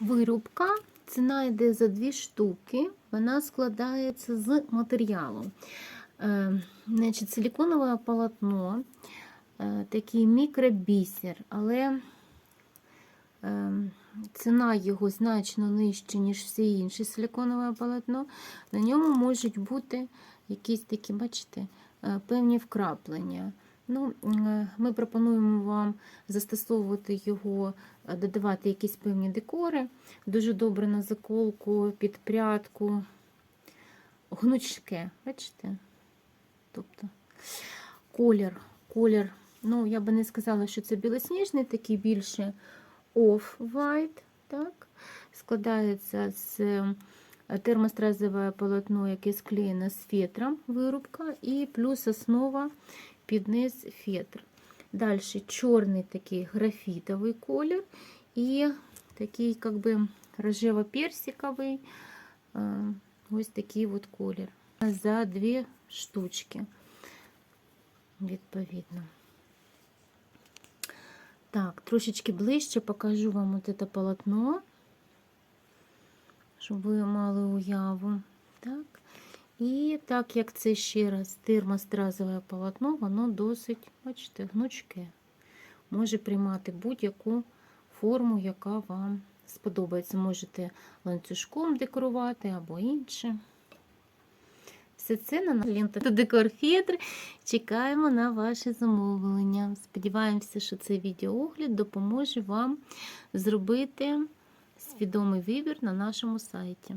Вирубка. Ціна йде за дві штуки. Вона складається з матеріалу. Е, значить, силиконове полотно, е, такий мікробісер, але е, ціна його значно нижча, ніж всі інші силиконове полотно. На ньому можуть бути якісь такі, бачите, е, певні вкраплення. Ну, е, Ми пропонуємо вам застосовувати його, е, додавати якісь певні декори. Дуже добре на заколку, під прядку, гнучке, бачите? Тобто колір, колір, ну, я би не сказала, що це білосніжний, такий більше off-white, так? Складається з е, полотно, яке склеєно з фетром, вирубка, і плюс основа під низ фетр. Далі чорний такий графітовий колір і такий как би рожево-персиковий е, ось такий от колір. За дві штучки, відповідно. Так, трошечки ближче покажу вам от це полотно, щоб ви мали уяву. Так. І так як це ще раз термостразове полотно, воно досить, бачите, гнучке. Може приймати будь-яку форму, яка вам сподобається. Можете ланцюжком декорувати або інше. Все це на лента та декор фетр. Чекаємо на ваші замовлення. Сподіваємося, що цей відеоогляд допоможе вам зробити свідомий вибір на нашому сайті.